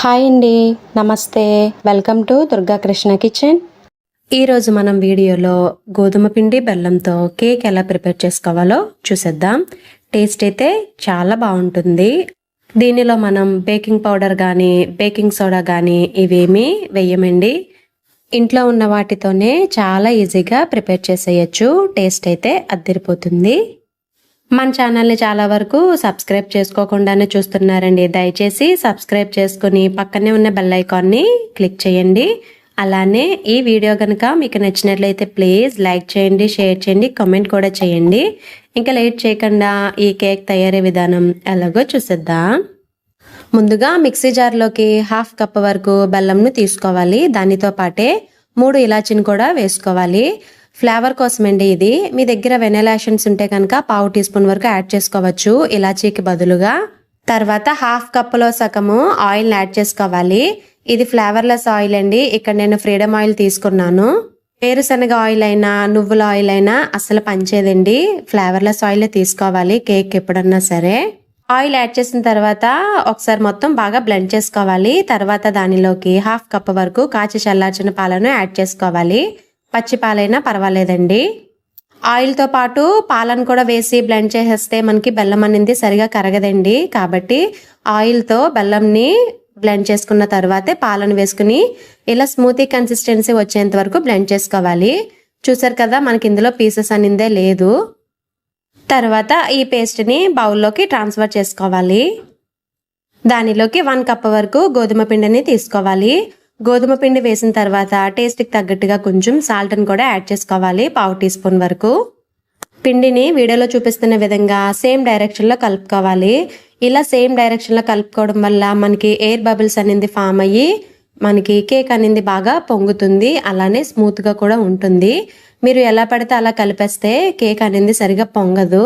Hi అండి నమస్తే. Welcome to Durga Krishna kitchen. ఈరోజు మనం వీడియోలో గోధుమ పిండి బెల్లంతో కేక్ ఎలా ప్రిపేర్ చేసుకోవాలో చూసేద్దాం. టేస్ట్ అయితే చాలా బాగుంటుంది. దీనిలో మనం బేకింగ్ పౌడర్ కానీ బేకింగ్ సోడా కానీ ఇవేమీ వేయమండి. ఇంట్లో ఉన్న వాటితోనే చాలా ఈజీగా ప్రిపేర్ చేసేయచ్చు. టేస్ట్ అయితే అద్దరిపోతుంది. మన ఛానల్ని చాలా వరకు సబ్స్క్రైబ్ చేసుకోకుండానే చూస్తున్నారండి. దయచేసి సబ్స్క్రైబ్ చేసుకుని పక్కనే ఉన్న బెల్ ఐకాన్ని క్లిక్ చేయండి. అలానే ఈ వీడియో కనుక మీకు నచ్చినట్లయితే ప్లీజ్ లైక్ చేయండి షేర్ చేయండి కామెంట్ కూడా చేయండి. ఇంకా లేట్ చేయకుండా ఈ కేక్ తయారీ విధానం ఎలాగో చూసేద్దాం. ముందుగా మిక్సీ జార్లోకి హాఫ్ కప్ వరకు బెల్లంను తీసుకోవాలి. దానితో పాటే మూడు ఇలాచీని కూడా వేసుకోవాలి. ఫ్లేవర్ కోసమండి ఇది. మీ దగ్గర వెనెలా ఎసెన్స్ ఉంటే కనుక పావు టీ స్పూన్ వరకు యాడ్ చేసుకోవచ్చు. ఇలాచీకి బదులుగా. తర్వాత హాఫ్ కప్లో సగము ఆయిల్ని యాడ్ చేసుకోవాలి. ఇది ఫ్లేవర్లెస్ ఆయిల్ అండి. ఇక్కడ నేను ఫ్రీడమ్ ఆయిల్ తీసుకున్నాను. వేరుశనగ ఆయిల్ అయినా నువ్వుల ఆయిల్ అయినా అసలు పంచేదండి ఫ్లేవర్లెస్ ఆయిల్ తీసుకోవాలి కేక్ ఎప్పుడన్నా సరే. ఆయిల్ యాడ్ చేసిన తర్వాత ఒకసారి మొత్తం బాగా బ్లెండ్ చేసుకోవాలి. తర్వాత దానిలోకి హాఫ్ కప్ వరకు కాచి చల్లార్చిన పాలను యాడ్ చేసుకోవాలి. పచ్చి పాలైనా పర్వాలేదండి. ఆయిల్తో పాటు పాలను కూడా వేసి బ్లెండ్ చేసేస్తే మనకి బెల్లం అనేది సరిగా కరగదండి. కాబట్టి ఆయిల్తో బెల్లంని బ్లెండ్ చేసుకున్న తర్వాతే పాలను వేసుకుని ఇలా స్మూతీ కన్సిస్టెన్సీ వచ్చేంత వరకు బ్లెండ్ చేసుకోవాలి. చూసారు కదా మనకి ఇందులో పీసెస్ అనిందే లేదు. తర్వాత ఈ పేస్ట్ని బౌల్లోకి ట్రాన్స్ఫర్ చేసుకోవాలి. దానిలోకి వన్ కప్ వరకు గోధుమ పిండిని తీసుకోవాలి. గోధుమ పిండి వేసిన తర్వాత టేస్ట్కి తగ్గట్టుగా కొంచెం సాల్ట్ని కూడా యాడ్ చేసుకోవాలి పావు టీ స్పూన్ వరకు. పిండిని వీడియోలో చూపిస్తున్న విధంగా సేమ్ డైరెక్షన్లో కలుపుకోవాలి. ఇలా సేమ్ డైరెక్షన్లో కలుపుకోవడం వల్ల మనకి ఎయిర్ బబుల్స్ అనేది ఫామ్ అయ్యి మనకి కేక్ అనేది బాగా పొంగుతుంది అలానే స్మూత్గా కూడా ఉంటుంది. మీరు ఎలా పడితే అలా కలిపేస్తే కేక్ అనేది సరిగా పొంగదు.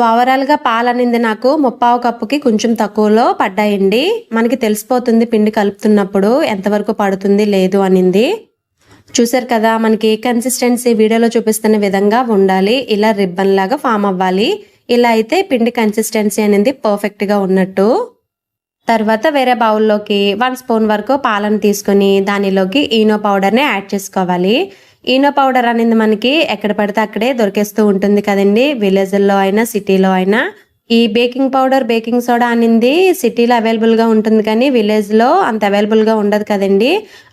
ఓవరాల్గా పాలు అనేది నాకు. ముప్పావు కప్పుకి కొంచెం తక్కువలో పడ్డాయండి. మనకి తెలిసిపోతుంది పిండి కలుపుతున్నప్పుడు ఎంతవరకు పడుతుంది లేదు అనింది. చూసారు కదా మనకి కన్సిస్టెన్సీ వీడియోలో చూపిస్తున్న విధంగా ఉండాలి. ఇలా రిబ్బన్ లాగా ఫామ్ అవ్వాలి. ఇలా అయితే పిండి కన్సిస్టెన్సీ అనేది పర్ఫెక్ట్గా ఉన్నట్టు. తర్వాత వేరే బౌల్లోకి వన్ స్పూన్ వరకు పాలను తీసుకొని దానిలోకి ఈనో పౌడర్ని యాడ్ చేసుకోవాలి. ఈనో పౌడర్ అనేది మనకి ఎక్కడ పడితే అక్కడే దొరికేస్తూ ఉంటుంది కదండి. విలేజ్లో అయినా సిటీలో అయినా. ఈ బేకింగ్ పౌడర్ బేకింగ్ సోడా అనేది సిటీలో అవైలబుల్గా ఉంటుంది కానీ విలేజ్లో అంత అవైలబుల్గా ఉండదు కదండి.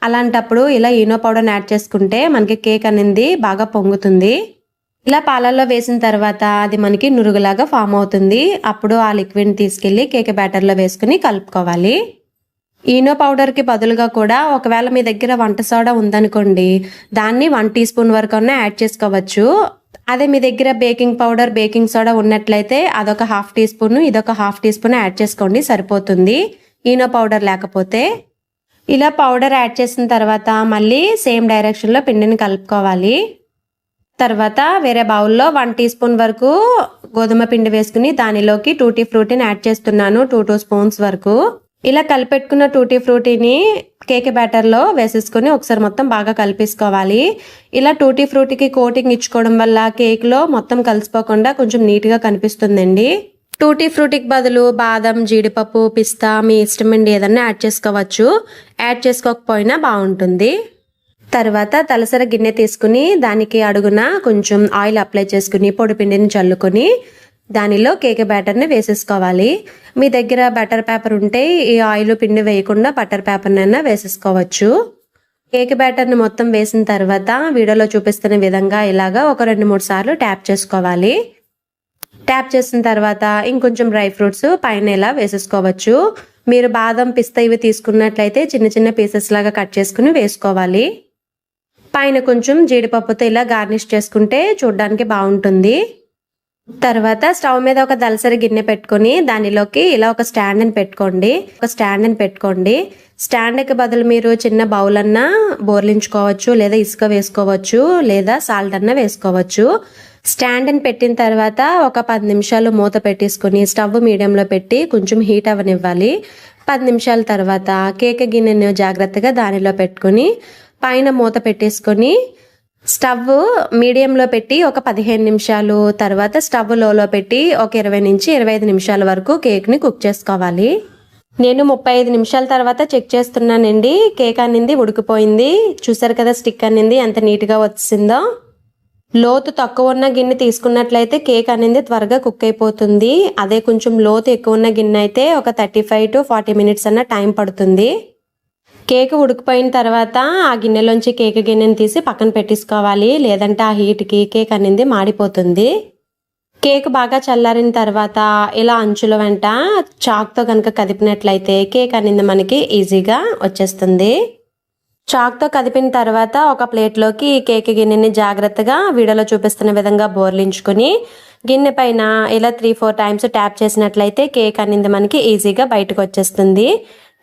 అలాంటప్పుడు ఇలా ఈనో పౌడర్ని యాడ్ చేసుకుంటే మనకి కేక్ అనేది బాగా పొంగుతుంది. ఇలా పాలల్లో వేసిన తర్వాత అది మనకి నురుగులాగా ఫామ్ అవుతుంది. అప్పుడు ఆ లిక్విడ్ని తీసుకెళ్ళి కేక్ బ్యాటర్లో వేసుకుని కలుపుకోవాలి. ఈనో పౌడర్కి బదులుగా కూడా ఒకవేళ మీ దగ్గర వంట సోడా ఉందనుకోండి దాన్ని వన్ టీ స్పూన్ వరకు యాడ్ చేసుకోవచ్చు. అదే మీ దగ్గర బేకింగ్ పౌడర్ బేకింగ్ సోడా ఉన్నట్లయితే అదొక హాఫ్ టీ స్పూన్ ఇదొక హాఫ్ టీ స్పూన్ యాడ్ చేసుకోండి సరిపోతుంది. ఈనో పౌడర్ లేకపోతే ఇలా పౌడర్ యాడ్ చేసిన తర్వాత మళ్ళీ సేమ్ డైరెక్షన్లో పిండిని కలుపుకోవాలి. తర్వాత వేరే బౌల్లో వన్ టీ స్పూన్ వరకు గోధుమ పిండి వేసుకుని దానిలోకి టూటీ ఫ్రూటీని యాడ్ చేస్తున్నాను టూ టూ స్పూన్స్ వరకు. ఇలా కలిపెట్టుకున్న టూటీ ఫ్రూటీని కేక్ బ్యాటర్లో వేసేసుకొని ఒకసారి మొత్తం బాగా కలిపేసుకోవాలి. ఇలా టూటీ ఫ్రూటీకి కోటింగ్ ఇచ్చుకోవడం వల్ల కేక్లో మొత్తం కలిసిపోకుండా కొంచెం నీట్గా కనిపిస్తుందండి. టూటీ ఫ్రూటీకి బదులు బాదం జీడిపప్పు పిస్తా మీ ఇష్టమండి ఏదన్నా యాడ్ చేసుకోవచ్చు. యాడ్ చేసుకోకపోయినా బాగుంటుంది. తర్వాత తలసర గిన్నె తీసుకుని దానికి అడుగున కొంచెం ఆయిల్ అప్లై చేసుకుని పొడి పిండిని చల్లుకొని దానిలో కేక్ బ్యాటర్ని వేసేసుకోవాలి. మీ దగ్గర బటర్ పేపర్ ఉంటే ఈ ఆయిల్ పిండి వేయకుండా బటర్ పేపర్నైనా వేసేసుకోవచ్చు. కేక్ బ్యాటర్ని మొత్తం వేసిన తర్వాత వీడియోలో చూపిస్తున్న విధంగా ఇలాగా ఒక రెండు మూడు సార్లు ట్యాప్ చేసుకోవాలి. ట్యాప్ చేసిన తర్వాత ఇంకొంచెం డ్రై ఫ్రూట్స్ పైన ఇలా వేసేసుకోవచ్చు. మీరు బాదం పిస్తా ఇవి తీసుకున్నట్లయితే చిన్న చిన్న పీసెస్ లాగా కట్ చేసుకుని వేసుకోవాలి. పైన కొంచెం జీడిపప్పుతో ఇలా గార్నిష్ చేసుకుంటే చూడడానికి బాగుంటుంది. తర్వాత స్టవ్ మీద ఒక దలసరి గిన్నె పెట్టుకొని దానిలోకి ఇలా ఒక స్టాండ్ అని పెట్టుకోండి. ఒక స్టాండ్ అని పెట్టుకోండి. స్టాండ్కి బదులు మీరు చిన్న బౌల్ అన్నా బోర్లించుకోవచ్చు లేదా ఇసుక వేసుకోవచ్చు లేదా సాల్ట్ అన్నా వేసుకోవచ్చు. స్టాండ్ అని పెట్టిన తర్వాత ఒక పది నిమిషాలు మూత పెట్టేసుకొని స్టవ్ మీడియంలో పెట్టి కొంచెం హీట్ అవ్వనివ్వాలి. పది నిమిషాల తర్వాత కేక్ గిన్నెను జాగ్రత్తగా దానిలో పెట్టుకొని పైన మూత పెట్టేసుకొని స్టవ్ మీడియంలో పెట్టి ఒక పదిహేను నిమిషాలు తర్వాత స్టవ్ లోలో పెట్టి ఒక ఇరవై నుంచి ఇరవై ఐదు నిమిషాల వరకు కేక్ని కుక్ చేసుకోవాలి. నేను ముప్పై ఐదు నిమిషాల తర్వాత చెక్ చేస్తున్నానండి. కేక్ అనింది ఉడికిపోయింది. చూసారు కదా స్టిక్ అనింది ఎంత నీట్గా వచ్చిందో. లోతు తక్కువ ఉన్న గిన్నె తీసుకున్నట్లయితే కేక్ అనేది త్వరగా కుక్ అయిపోతుంది. అదే కొంచెం లోతు ఎక్కువ ఉన్న గిన్నె అయితే ఒక thirty five to forty minutes అన్న టైం పడుతుంది. కేక్ ఉడికిపోయిన తర్వాత ఆ గిన్నెలోంచి కేక్ గిన్నెని తీసి పక్కన పెట్టేసుకోవాలి. లేదంటే ఆ హీట్కి కేక్ అనేది మాడిపోతుంది. కేక్ బాగా చల్లారిన తర్వాత ఇలా అంచుల వెంట చాక్తో కనుక కదిపినట్లయితే కేక్ అనేది మనకి ఈజీగా వచ్చేస్తుంది. చాక్తో కదిపిన తర్వాత ఒక ప్లేట్లోకి కేక్ గిన్నెని జాగ్రత్తగా వీడియోలో చూపిస్తున్న విధంగా బోర్లించుకుని గిన్నె పైన ఇలా త్రీ ఫోర్ టైమ్స్ ట్యాప్ చేసినట్లయితే కేక్ అనేది మనకి ఈజీగా బయటకు వచ్చేస్తుంది.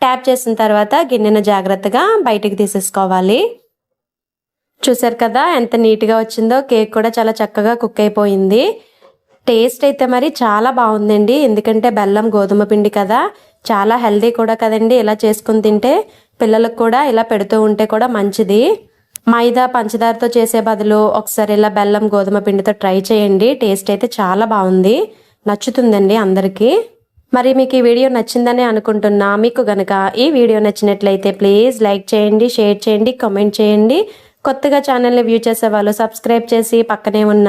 ట్యాప్ చేసిన తర్వాత గిన్నెను జాగ్రత్తగా బయటికి తీసేసుకోవాలి. చూసారు కదా ఎంత నీట్గా వచ్చిందో కేక్ కూడా చాలా చక్కగా కుక్ అయిపోయింది. టేస్ట్ అయితే మరి చాలా బాగుందండి. ఎందుకంటే బెల్లం గోధుమ పిండి కదా. చాలా హెల్దీ కూడా కదండి. ఇలా చేసుకుని తింటే పిల్లలకు కూడా ఇలా పెడుతూ ఉంటే కూడా మంచిది. మైదా పంచదారతో చేసే బదులు ఒకసారి ఇలా బెల్లం గోధుమ పిండితో ట్రై చేయండి. టేస్ట్ అయితే చాలా బాగుంది. నచ్చుతుందండి అందరికీ. మరి మీకు ఈ వీడియో నచ్చిందని అనుకుంటున్నా. మీకు గనక ఈ వీడియో నచ్చినట్లయితే ప్లీజ్ లైక్ చేయండి షేర్ చేయండి కామెంట్ చేయండి. కొత్తగా ఛానల్ని వ్యూ చేసే వాళ్ళు సబ్స్క్రైబ్ చేసి పక్కనే ఉన్న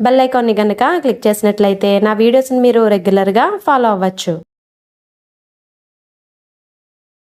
బెల్ ఐకాన్ని గనక క్లిక్ చేసినట్లయితే నా వీడియోస్ని మీరు రెగ్యులర్గా ఫాలో అవ్వచ్చు.